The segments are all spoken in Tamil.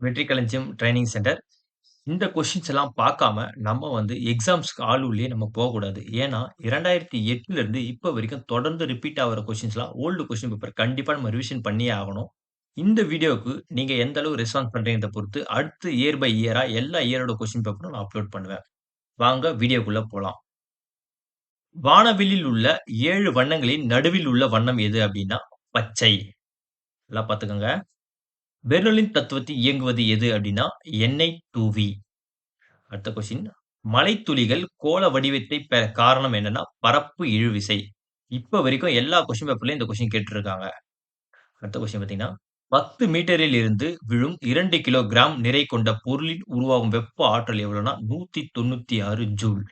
வெற்றி களஞ்சியம் சென்டர். இந்த கொஷின்ஸ் எல்லாம் பார்க்காம, நம்ம வந்து எக்ஸாம்ஸ்க்கு ஆள் நம்ம போகக்கூடாது. ஏன்னா, 2008ல இருந்து இப்போ வரைக்கும் தொடர்ந்து ரிப்பீட் ஆகுற கொஷின்ஸ்லாம் ஓல்டு கொஷின் பேப்பர் கண்டிப்பாக நம்ம ரிவிஷன் பண்ணியே ஆகணும். இந்த வீடியோவுக்கு நீங்க எந்த அளவு ரெஸ்பான்ஸ் பண்றீங்கறத பொறுத்து, அடுத்து இயர் பை இயரா எல்லா இயரோட கொஷின் பேப்பரும் நான் அப்லோட் பண்ணுவேன். வாங்க வீடியோக்குள்ள போலாம். வானவெளியில் உள்ள ஏழு வண்ணங்களின் நடுவில் உள்ள வண்ணம் எது அப்படின்னா பச்சை. நல்லா பார்த்துக்கோங்க பெர்னோள்ளியின் தத்துவத்தில் இயங்குவது எது அப்படின்னா எண்ணெய் டூவி அடுத்த கொஸ்டின். மலைத்துளிகள் கோள வடிவத்தை பெற காரணம் என்னன்னா, பரப்பு இழுவிசை. இப்ப வரைக்கும் எல்லா கொஸ்டின் பேப்பர்லயும் இந்த கொஸ்டின் கேட்டுருக்காங்க. அடுத்த கொஸ்டின் பார்த்தீங்கன்னா, 10 மீட்டரில் இருந்து விழும் இரண்டு கிலோகிராம் நிறை கொண்ட பொருளில் உருவாகும் வெப்ப ஆற்றல் எவ்வளவுன்னா, 196 ஜூல்.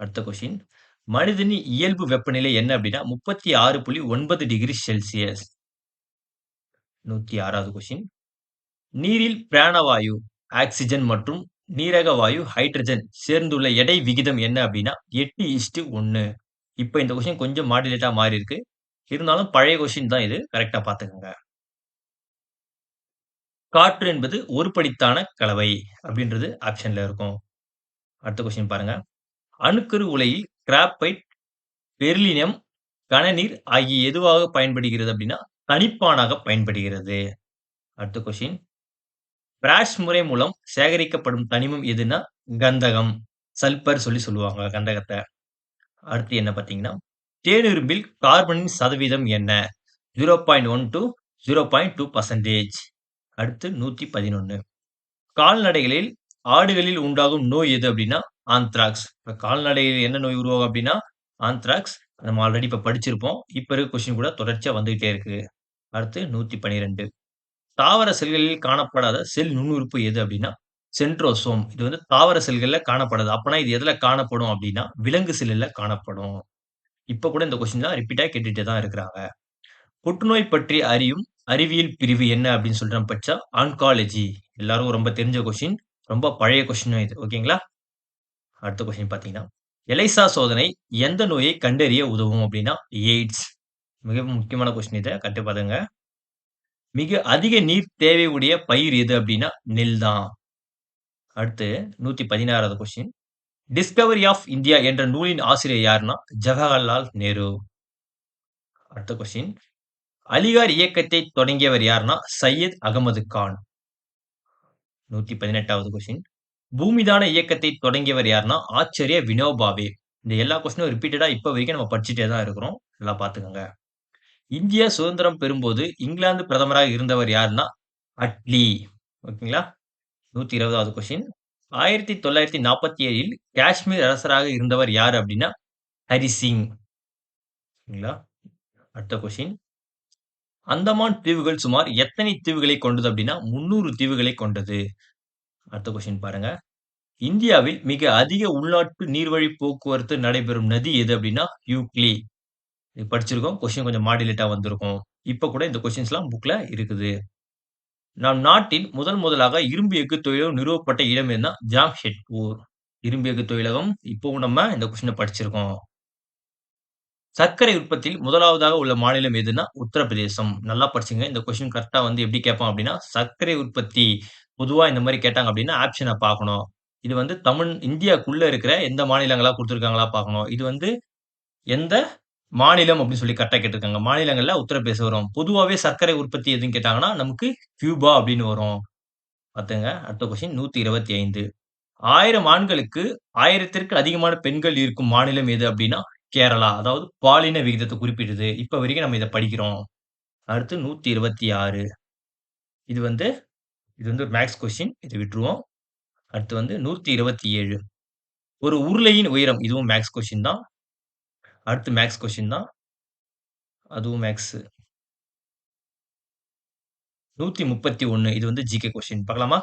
அடுத்த கொஸ்டின். மனிதனின் இயல்பு வெப்பநிலை என்ன அப்படின்னா முப்பத்தி ஆறு புள்ளி ஒன்பது டிகிரி செல்சியஸ். 106வது கொஸ்டின். நீரில் பிராணவாயு, ஆக்சிஜன் மற்றும் நீரக வாயு, ஹைட்ரஜன் சேர்ந்துள்ள எடை விகிதம் என்ன அப்படின்னா எட்டு இஸ்டு ஒன்று இப்போ இந்த கொஸ்டின் கொஞ்சம் மாடிலேட்டா மாறி இருக்கு இருந்தாலும் பழைய கொஸ்டின் தான் இது. கரெக்டாக பார்த்துக்கோங்க காற்று என்பது ஒரு படித்தான கலவை அப்படின்றது ஆப்ஷன்ல இருக்கும். அடுத்த கொஸ்டின் பாருங்க. அணுக்கரு உலையில் கிராப்பைட் பெர்லினியம் கனநீர் ஆகிய எதுவாக பயன்படுகிறது அப்படின்னா தனிப்பானாக பயன்படுகிறது. அடுத்த கொஸ்டின். பிராஷ் முறை மூலம் சேகரிக்கப்படும் தனிமம் எதுன்னா, கந்தகம். சல்பர் சொல்லி சொல்லுவாங்க கந்தகத்த. அடுத்து என்ன பார்த்தீங்கன்னா, தேனிரும்பில் கார்பனின் சதவீதம் என்ன? 0.1 டூ 0.2% அடுத்து 111. கால்நடைகளில் ஆடுகளில் உண்டாகும் நோய் எது அப்படின்னா ஆந்த்ராக்ஸ். இப்ப கால்நடையில் என்ன நோய் உருவாகும் அப்படின்னா ஆந்த்ராக்ஸ். நம்ம ஆல்ரெடி இப்ப படிச்சிருப்போம். இப்ப இருக்க கொஸ்டின் கூட தொடர்ச்சியா வந்துகிட்டே இருக்கு. அடுத்து 112. தாவர செல்களில் காணப்படாத செல் நுண்ணுறுப்பு எது அப்படின்னா சென்ட்ரோசோம். இது வந்து தாவர செல்களில் காணப்படாது. அப்பனா இது எதுல காணப்படும் அப்படின்னா விலங்கு செல்லில் காணப்படும். இப்ப கூட இந்த கொஸ்டின் தான் ரிப்பீட்டா கேட்டுட்டே தான் இருக்கிறாங்க. புற்றுநோய் பற்றி அறியும் அறிவியல் பிரிவு என்ன அப்படின்னு சொல்லிட்டு பட்சா ஆன்காலஜி. எல்லாரும் ரொம்ப தெரிஞ்ச கொஸ்டின். ரொம்ப பழைய கொஸ்டினும் இது. ஓகேங்களா? அடுத்த கொஸ்டின் பார்த்தீங்கன்னா, எலைசா சோதனை எந்த நோயை கண்டறிய உதவும் அப்படின்னா எய்ட்ஸ். மிக முக்கியமான கொஸ்டின் இதை கட்டுப்பாதுங்க மிக அதிக நீர் தேவை உடைய பயிர் எது அப்படின்னா நெல் தான். அடுத்து 116வது கொஸ்டின். டிஸ்கவரி ஆஃப் இந்தியா என்ற நூலின் ஆசிரியர் யாருன்னா, ஜவஹர்லால் நேரு. அடுத்த கொஸ்டின். அலிகார் இயக்கத்தை தொடங்கியவர் யாருன்னா, சையத் அகமது கான். 118வது கொஸ்டின். பூமிதான இயக்கத்தை தொடங்கியவர் யாருன்னா, ஆச்சரிய வினோபாவே. இந்த எல்லா கொஸ்டினும் ரிப்பீட்டடா இப்ப வரைக்கும் நம்ம படிச்சுட்டே தான் இருக்கிறோம். நல்லா பார்த்துக்கோங்க இந்தியா சுதந்திரம் பெறும்போது இங்கிலாந்து பிரதமராக இருந்தவர் யாருன்னா, அட்லி. ஓகேங்களா? 120வது கொஸ்டின். 1947ல் காஷ்மீர் அரசராக இருந்தவர் யார் அப்படின்னா ஹரி ஓகேங்களா அடுத்த கொஸ்டின். அந்தமான் தீவுகள் சுமார் எத்தனை தீவுகளை கொண்டது அப்படின்னா முந்நூறு தீவுகளை கொண்டது. அடுத்த கொஸ்டின் பாருங்க. இந்தியாவில் மிக அதிக உள்நாட்டு நீர்வழி போக்குவரத்து நடைபெறும் நதி எது அப்படின்னா யூக்லி படிச்சிருக்கோம். கொஸ்டின் கொஞ்சம் மாடிலேட்டாக வந்திருக்கும். இப்போ கூட இந்த கொஸ்டின்ஸ்லாம் புக்கில் இருக்குது. நம் நாட்டின் முதல் முதலாக இரும்பு எஃகு தொழிலகம் நிறுவப்பட்ட இடம் எதுன்னா, ஜாம்ஷெட்பூர். இரும்பு எஃகு தொழிலகம் இப்போவும் நம்ம இந்த கொஸ்டினை படிச்சிருக்கோம். சர்க்கரை உற்பத்தியில் முதலாவதாக உள்ள மாநிலம் எதுன்னா, உத்தரப்பிரதேசம். நல்லா படிச்சுங்க. இந்த கொஸ்டின் கரெக்டாக வந்து எப்படி கேட்பான் அப்படின்னா சர்க்கரை உற்பத்தி பொதுவாக இந்த மாதிரி கேட்டாங்க அப்படின்னா ஆப்ஷனை பார்க்கணும். இது வந்து தமிழ் இந்தியாக்குள்ளே இருக்கிற எந்த மாநிலங்களாக கொடுத்துருக்காங்களா பார்க்கணும். இது வந்து எந்த மாநிலம் அப்படின்னு சொல்லி கரெக்டாக கேட்டிருக்காங்க. மாநிலங்களில் உத்தரப்பிரதேசம் வரும். பொதுவாகவே சர்க்கரை உற்பத்தி எதுன்னு கேட்டாங்கன்னா, நமக்கு கியூபா அப்படின்னு வரும். பார்த்துங்க. அடுத்த கொஸ்டின் 125. 1000 ஆண்களுக்கு 1000த்திற்கு அதிகமான பெண்கள் இருக்கும் மாநிலம் எது அப்படின்னா கேரளா. அதாவது பாலின விகிதத்தை குறிப்பிடுது. இப்போ வரைக்கும் நம்ம இதை படிக்கிறோம். அடுத்து 126. இது வந்து இது வந்து ஒரு மேக்ஸ் கொஸ்டின். இதை விட்டுருவோம். அடுத்து வந்து 127. ஒரு உருளையின் உயரம். இதுவும் மேக்ஸ் கொஸ்டின் தான். அடுத்து மேக்ஸ் கொஷின் தான். அதுவும் மேத்ஸ். 131. இது வந்து ஜிகே கொஸ்டின். பார்க்கலாமா?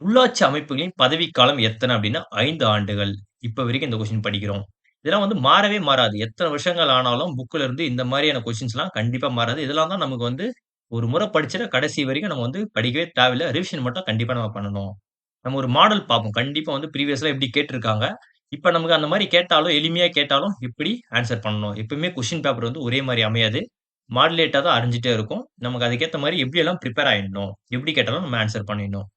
உள்ளாட்சி அமைப்புகளின் பதவிக்காலம் எத்தனை அப்படின்னா ஐந்து ஆண்டுகள். இப்ப வரைக்கும் இந்த கொஸ்டின் படிக்கிறோம். இதெல்லாம் வந்து மாறவே மாறாது. எத்தனை வருஷங்கள் ஆனாலும் புக்ல இருந்து இந்த மாதிரியான கொஸ்டின்ஸ்லாம் கண்டிப்பா மாறாது. இதெல்லாம் தான் நமக்கு வந்து ஒரு முறை படிச்சுட்டா கடைசி வரைக்கும் நம்ம வந்து படிக்கவே தேவையில்ல. ரிவிஷன் மட்டும் கண்டிப்பா நம்ம பண்ணணும். நம்ம ஒரு மாடல் பார்ப்போம். கண்டிப்பா வந்து ப்ரீவியஸ்ல எப்படி கேட்டிருக்காங்க. இப்ப நமக்கு அந்த மாதிரி கேட்டாலும், எளிமையா கேட்டாலும் எப்படி ஆன்சர் பண்ணணும். எப்பவுமே கொஷின் பேப்பர் வந்து ஒரே மாதிரி அமையாது. மாடுலேட்டாக தான் அறிஞ்சிட்டே இருக்கும். நமக்கு அதுக்கேற்ற மாதிரி எப்படியெல்லாம் ப்ரிப்பேர் ஆயிடணும். எப்படி கேட்டாலும் நம்ம ஆன்சர் பண்ணிடணும்.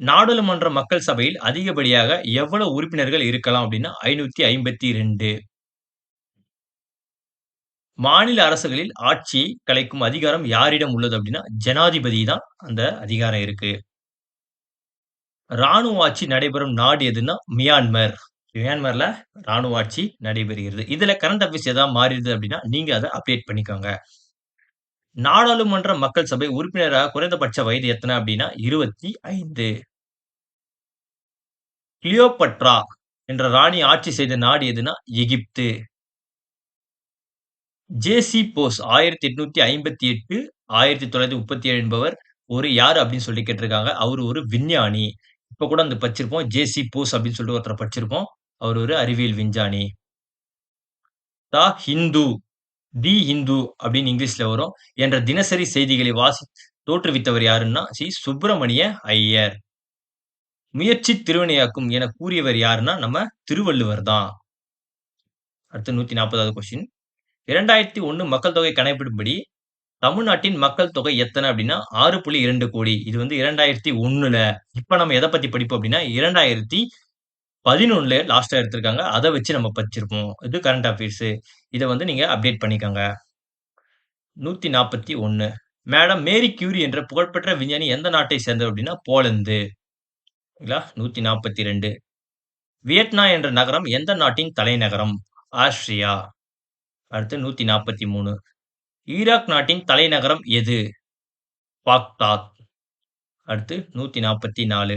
நாடாளுமன்ற மக்கள் சபையில் அதிகப்படியாக எவ்வளவு உறுப்பினர்கள் இருக்கலாம் அப்படின்னா 552. மாநில அரசுகளில் ஆட்சியை கலைக்கும் அதிகாரம் யாரிடம் உள்ளது அப்படின்னா, ஜனாதிபதி தான் அந்த அதிகாரம் இருக்கு. ராணுவ ஆட்சி நடைபெறும் நாடு எதுன்னா, மியான்மர். மியான்மர்ல ராணுவ ஆட்சி நடைபெறுகிறது. இதுல கரண்ட் அஃபேர்ஸ் ஏதாவது மாறிடுது அப்படின்னா, நீங்க அத அப்டேட் பண்ணிக்கோங்க. நாடாளுமன்ற மக்கள் சபை உறுப்பினராக குறைந்தபட்ச வயது எத்தனை அப்படின்னா 25. கிளியோபட்ரா என்ற ராணி ஆட்சி செய்த நாடு எதுன்னா, எகிப்து. ஜே.சி. போஸ் 1858, 1937 என்பவர் ஒரு யாரு அப்படின்னு சொல்லி கேட்டிருக்காங்க. அவர் ஒரு விஞ்ஞானி. இப்ப கூட அந்த படிச்சிருப்போம். ஜே.சி. போஸ் அப்படின்னு சொல்லிட்டு ஒருத்தர் படிச்சிருப்போம். அவர் ஒரு அறிவியல் விஞ்ஞானி. த ஹிந்து, தி ஹிந்து அப்படின்னு இங்கிலீஷ்ல வரும். என்ற தினசரி செய்திகளை வாசி தோற்றுவித்தவர் யாருன்னா, ஸ்ரீ சுப்பிரமணிய ஐயர். முயற்சி திருவினையாக்கும் என கூறியவர் யாருன்னா, நம்ம திருவள்ளுவர் தான். அடுத்து 140வது கொஸ்டின். 2001 மக்கள் தொகை கணக்கிடும்படி தமிழ்நாட்டின் மக்கள் தொகை எத்தனை அப்படின்னா 6.2 கோடி. இது வந்து 2001ல. இப்ப நம்ம எதை பத்தி படிப்போம் அப்படின்னா இரண்டாயிரத்தி பதினொன்னுல லாஸ்டா எடுத்திருக்காங்க. அதை வச்சு நம்ம படிச்சிருப்போம். இது கரண்ட் அஃபேர்ஸ். இதை வந்து நீங்க அப்டேட் பண்ணிக்கோங்க. 141 மேடம் மேரி கியூரி என்ற புகழ்பெற்ற விஞ்ஞானி எந்த நாட்டை சேர்ந்தவர் அப்படின்னா, போலந்து. சரிங்களா? 142 வியட்னா என்ற நகரம் எந்த நாட்டின் தலைநகரம்? ஆஸ்ட்ரியா. அடுத்து 143 ஈராக் நாட்டின் தலைநகரம் எது? பாக்தாத். அடுத்து நூற்றி நாற்பத்தி நாலு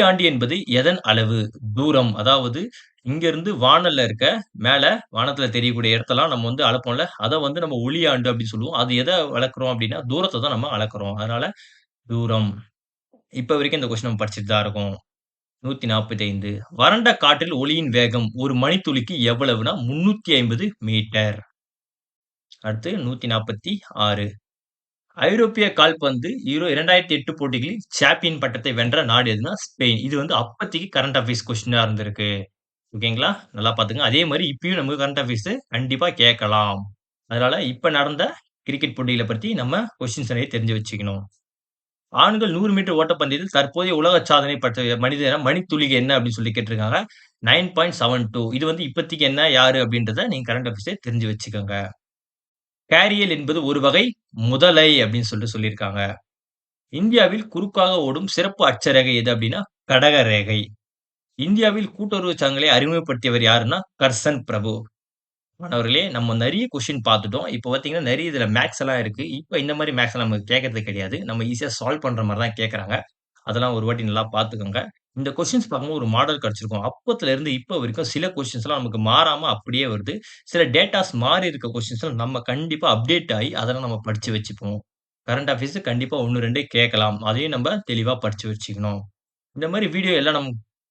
ஆண்டு என்பது எதன் அளவு? தூரம். அதாவது இங்கிருந்து வானல்ல இருக்க மேல வானத்துல தெரியக்கூடிய இடத்தெல்லாம் நம்ம வந்து அளப்போம்ல. அதை வந்து நம்ம ஒளி ஆண்டு அப்படின்னு சொல்லுவோம். அது எதை வளர்க்குறோம் அப்படின்னா, தூரத்தை தான் நம்ம அளக்கிறோம். அதனால தூரம். இப்ப வரைக்கும் இந்த கொஸ்டின் நம்ம படிச்சுட்டு தான் இருக்கோம். 145 வறண்ட காற்றில் ஒளியின் வேகம் ஒரு மணித்துளிக்கு எவ்வளவுனா 350 மீட்டர். அடுத்து 146 ஐரோப்பிய கால்பந்து யூரோ 2008 போட்டிகளில் சாம்பியன் பட்டத்தை வென்ற நாடு எதுன்னா, ஸ்பெயின். இது வந்து அப்பத்திக்கு கரண்ட் அஃபேர்ஸ் கொஸ்டினா இருந்திருக்கு. ஓகேங்களா? நல்லா பார்த்துக்கங்க. அதே மாதிரி இப்பயும் நமக்கு கரண்ட் அஃபேர்ஸ் கண்டிப்பா கேட்கலாம். அதனால இப்ப நடந்த கிரிக்கெட் போட்டிகளை பத்தி நம்ம கொஸ்டின்ஸ் நிறைய தெரிஞ்சு வச்சுக்கணும். ஆண்கள் நூறு மீட்டர் ஓட்டப்பந்தயத்தில் தற்போதைய உலக சாதனை பட்ட மனிதன மணித்துளிகை என்ன அப்படின்னு சொல்லி கேட்டிருக்காங்க. 9.72 இது வந்து இப்போதைக்கு என்ன, யாரு அப்படின்றத நீங்க கரண்ட் அஃபேர்ஸே தெரிஞ்சு வச்சுக்கோங்க. கேரியல் என்பது ஒரு வகை முதலை அப்படின்னு சொல்லிட்டு சொல்லியிருக்காங்க. இந்தியாவில் குறுக்காக ஓடும் சிறப்பு அச்சரேகை எது அப்படின்னா, கடகரேகை. இந்தியாவில் கூட்டுறவு சங்கங்களை அறிமுகப்படுத்தியவர் யாருன்னா, கர்சன் பிரபு. மாணவர்களே நம்ம நிறைய கொஷின் பார்த்துட்டோம். இப்போ பார்த்தீங்கன்னா, நிறைய இதில் மேக்ஸ் எல்லாம் இருக்கு. இப்போ இந்த மாதிரி மேக்ஸ் நம்ம கேட்கறது கிடையாது. நம்ம ஈஸியாக சால்வ் பண்ணுற மாதிரி தான் கேட்குறாங்க அதெல்லாம் ஒரு வாட்டி நல்லா பார்த்துக்கோங்க. இந்த கொஸ்டின்ஸ் பார்க்கும்போது ஒரு மாடல் கிடைச்சிருக்கும். அப்பத்துல இருந்து இப்ப வரைக்கும் சில கொஸ்டின்ஸ்லாம் நமக்கு மாறாம அப்படியே வருது. சில டேட்டாஸ் மாறி இருக்க கொஸ்டின்ஸ்லாம் நம்ம கண்டிப்பா அப்டேட் ஆயி அதெல்லாம் நம்ம படிச்சு வச்சுப்போம். கரண்ட் அஃபேர்ஸ் கண்டிப்பா 1, 2 கேட்கலாம். அதையும் நம்ம தெளிவா படிச்சு வச்சுக்கணும். இந்த மாரி வீடியோ எல்லாம் நம்ம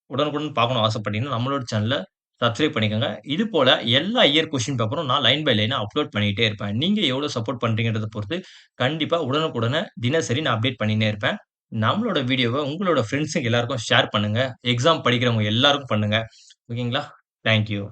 உடனுக்குடன் பார்க்கணும்னு ஆசைப்பட்டீங்கன்னா, நம்மளோட சேனல சப்ஸ்கிரைப் பண்ணிக்கோங்க. இது போல எல்லா இயர் கொஸ்டின் பேப்பரும் நான் லைன் பை லைனா அப்லோட் பண்ணிட்டே இருப்பேன். நீங்க எவ்வளோ சப்போர்ட் பண்றீங்கன்றத பொறுத்து கண்டிப்பா உடனுக்குடனே தினசரி நான் அப்டேட் பண்ணினே இருப்பேன். நம்மளோட வீடியோவை உங்களோட ஃப்ரெண்ட்ஸுக்கு எல்லாருக்கும் ஷேர் பண்ணுங்க. எக்ஸாம் படிக்கிறவங்க எல்லாருக்கும் பண்ணுங்க. ஓகேங்களா? Thank you.